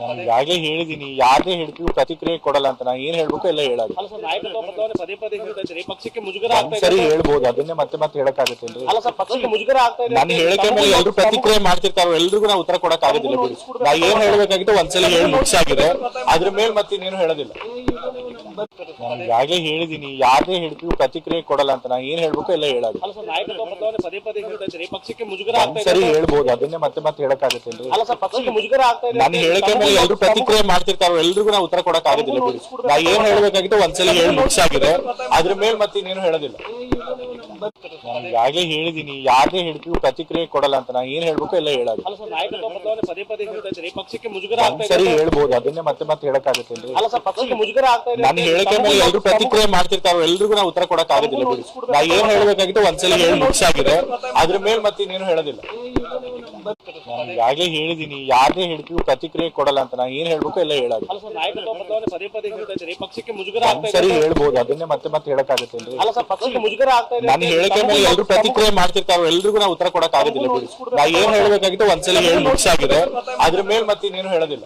ನಾನು ಈಗಾಗಲೇ ಹೇಳಿದೀನಿ ಯಾರೇ ಹೇಳ್ತೀವಿ ಪ್ರತಿಕ್ರಿಯೆ ಕೊಡಲ್ಲ ಅಂತ. ನಾ ಏನ್ ಹೇಳ್ಬೇಕು ಎಲ್ಲ ಹೇಳಾಗ ಅಲ್ಲ ಸರ್ ನಾಯಕತ್ವ ಬದಲಾವಣೆ ಪದೇ ಪದೇ ಹೇಳ್ತಾ ಇದ್ದಾರೆ. ಪಕ್ಷಕ್ಕೆ ಮುಜುಗರ ಆಗ್ತಾ ಇದೆ ಒಂದ್ಸರಿ ಹೇಳ್ಬೋದು ಅದನ್ನೇ ಮತ್ತೆ ಮತ್ತೆ ಹೇಳಕ್ಕಾಗತ್ತೇನ್ರಿ? ಅಲ್ಲ ಸರ್ ಪಕ್ಷಕ್ಕೆ ಮುಜುಗರ ಆಗ್ತಾ ಇದೆ ನನ್ನ ಹೇಳಿಕೆ ಮೇಲೆ ಎಲ್ಲರೂ ಪ್ರತಿಕ್ರಿಯೆ ಮಾಡ್ತಿರ್ತಾವ ಎಲ್ರಿಗೂ ನಾವು ಉತ್ತರ ಕೊಡಕ್ ಆಗೋದಿಲ್ಲ ಬಿಡಿ ನಾ ಏನ್ ಹೇಳ್ಬೇಕಾಗಿತ್ತು ಒಂದ್ಸಲ ಹೇಳಿ ಮುಗಿಸಾಗಿದೆ ಅದ್ರ ಮೇಲೆ ಮತ್ತೆ ಇನ್ನೇನು ಹೇಳೋದಿಲ್ಲ. ನಾನು ಈಗಾಗಲೇ ಹೇಳಿದೀನಿ ಯಾರೇ ಹೇಳ್ತೀವಿ ಪ್ರತಿಕ್ರಿಯೆ ಕೊಡಲ್ಲ ಅಂತ. ನಾ ಏನ್ ಹೇಳ್ಬೇಕು ಎಲ್ಲ ಹೇಳಾಗ ಅಲ್ಲ ಸರ್ ನಾಯಕತ್ವ ಬದಲಾವಣೆ ಪದೇ ಪದೇ ಹೇಳ್ತಾ ಇದ್ದಾರೆ. ಪಕ್ಷಕ್ಕೆ ಮುಜುಗರ ಆಗ್ತಾ ಇದೆ ಒಂದ್ಸರಿ ಹೇಳ್ಬೋದು ಅದನ್ನೇ ಮತ್ತೆ ಮತ್ತೆ ಹೇಳಕ್ಕಾಗತ್ತೇನ್ರಿ? ಅಲ್ಲ ಸರ್ ಪಕ್ಷಕ್ಕೆ ಮುಜುಗರ ಆಗ್ತಾ ಇದೆ ನನ್ನ ಹೇಳಿಕೆ ಮೇಲೆ ಎಲ್ಲರೂ ಪ್ರತಿಕ್ರಿಯೆ ಮಾಡ್ತಿರ್ತಾರೋ ಎಲ್ರಿಗೂ ನಾವು ಉತ್ತರ ಕೊಡಕ್ ಆಗೋದಿಲ್ಲ ಬಿಡಿ. ನಾ ಏನ್ ಹೇಳ್ಬೇಕಾಗಿತ್ತು ಒಂದ್ಸಲ ಹೇಳಿ ಮುಗಿಸಾಗಿದೆ ಅದ್ರ ಮೇಲೆ ಮತ್ತೆ ಇನ್ನೇನು ಹೇಳೋದಿಲ್ಲ. ನಾನು ಈಗಾಗಲೇ ಹೇಳಿದೀನಿ ಯಾರೇ ಹೇಳ್ತೀವಿ ಪ್ರತಿಕ್ರಿಯೆ ಕೊಡಲ್ಲ ಅಂತ. ನಾ ಏನ್ ಹೇಳ್ಬೇಕು ಎಲ್ಲ ಹೇಳಿ ಸರ್ ಪದೇ ಪದೇ ಹೇಳ್ತಾ ಪಕ್ಷಕ್ಕೆ ಮುಜುಗರ ಹೇಳ್ಬೋದು ಅದನ್ನೇ ಮತ್ತೆ ಮತ್ತೆ ಹೇಳಕ್ಕಾಗತ್ತೇನ್ರಿ ಅಲ್ಲ ಸರ್ ಪಕ್ಷಕ್ಕೆ ಮುಜುಗರ ಆಗ್ತಾ ಇದೆ ನನ್ನ ಹೇಳಿಕೆ ಮೇಲೆ ಎಲ್ಲರೂ ಪ್ರತಿಕ್ರಿಯೆ ಮಾಡ್ತಿರ್ತಾರೋ ಎಲ್ರಿಗೂ ನಾವು ಉತ್ತರ ಕೊಡಕ್ ಆಗೋದಿಲ್ಲ ಬಿಡಿ. ನಾ ಏನ್ ಹೇಳ್ಬೇಕಾಗಿತ್ತು ಒಂದ್ಸಲ ಹೇಳಿ ಮುಗಿಸಾಗಿದೆ ಅದ್ರ ಮೇಲೆ ಮತ್ತೆ ಇನ್ನೇನು ಹೇಳೋದಿಲ್ಲ. ನಾನು ಈಗಾಗಲೇ ಹೇಳಿದೀನಿ ಯಾರೇ ಹೇಳ್ತೀವಿ ಪ್ರತಿಕ್ರಿಯೆ ಕೊಡಲ್ಲ ಅಂತ ನಾ ಏನ್ ಹೇಳ್ಬೇಕು ಎಲ್ಲ ಹೇಳೋದು. ಸರ್ ಹೇಳ್ಬೋದು ಅದನ್ನೇ ಮತ್ತೆ ಮತ್ತೆ ಇದೆ ನನ್ನ ಹೇಳಿಕೆ ಮೇಲೆ ಎಲ್ಲರೂ ಪ್ರತಿಕ್ರಿಯೆ ಮಾಡ್ತಿರ್ತಾರೆ ಎಲ್ರಿಗೂ ನಾವು ಉತ್ತರ ಕೊಡಕ್ ಆಗೋದಿಲ್ಲ ಬಿಡಿ. ನಾ ಏನ್ ಹೇಳ್ಬೇಕಾಗಿತ್ತು ಒಂದ್ಸಲ ಹೇಳಿ ಮುಗಿಸಾಗಿದೆ. ಅದ್ರ ಮೇಲೆ ಮತ್ತೆ ಇನ್ನೇನು ಹೇಳೋದಿಲ್ಲ.